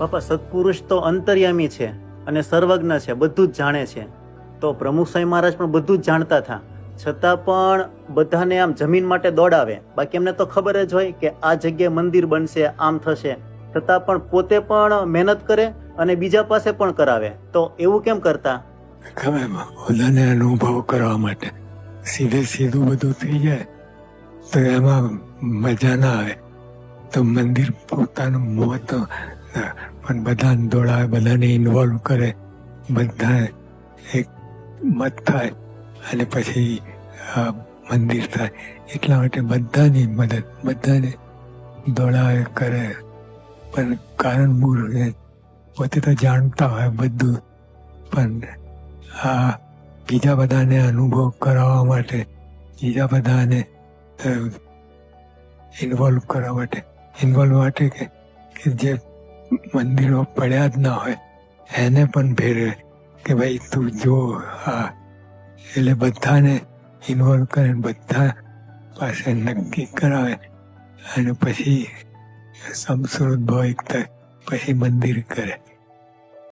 બાપા, સત્પુરુષ તો અંતર્યામી છે અને સર્વજ્ઞ છે, બધું જ જાણે છે. તો પ્રમુખ સ્વામી મહારાજ પણ બધું જ જાણતા હતા. છતાં પણ બધાને આમ જમીન માટે દોડાવે. બાકી એમને તો ખબર જ હોય કે આ જગ્યાએ મંદિર બનશે, આમ થશે. છતાં પણ પોતે પણ મહેનત કરે અને બીજા પાસે પણ કરાવે. તો એવું કેમ કરતા? બધાને અનુભવ કરવા માટે સીધે સીધું બધું થઈ જાય તો એમાં મજા ના આવે. તો મંદિર પોતાનું મોત પણ બધાને દોડાવે, બધાને ઇન્વોલ્વ કરે. બધા એક મત થાય અને પછી મંદિર થાય. એટલા માટે બધાની મદદ, બધાને દોડાવે, કરે. પણ કારણ મૂળ પોતે તો જાણતા હોય બધું. પણ આ બીજા બધાને અનુભવ કરાવવા માટે, બીજા બધાને ઇન્વોલ્વ કરવા માટે ઇન્વોલ્વ માટે કે જે મંદિરો પડ્યા જ ના હોય, એને પણ ભેરવે કે ભાઈ તું જો આ. એટલે બધાને ઇન્વોલ્વ કરે બધા પાસે નક્કી કરાવે. અને પછી સમસ્વૃત ભાવ એક થાય, પછી મંદિર કરે.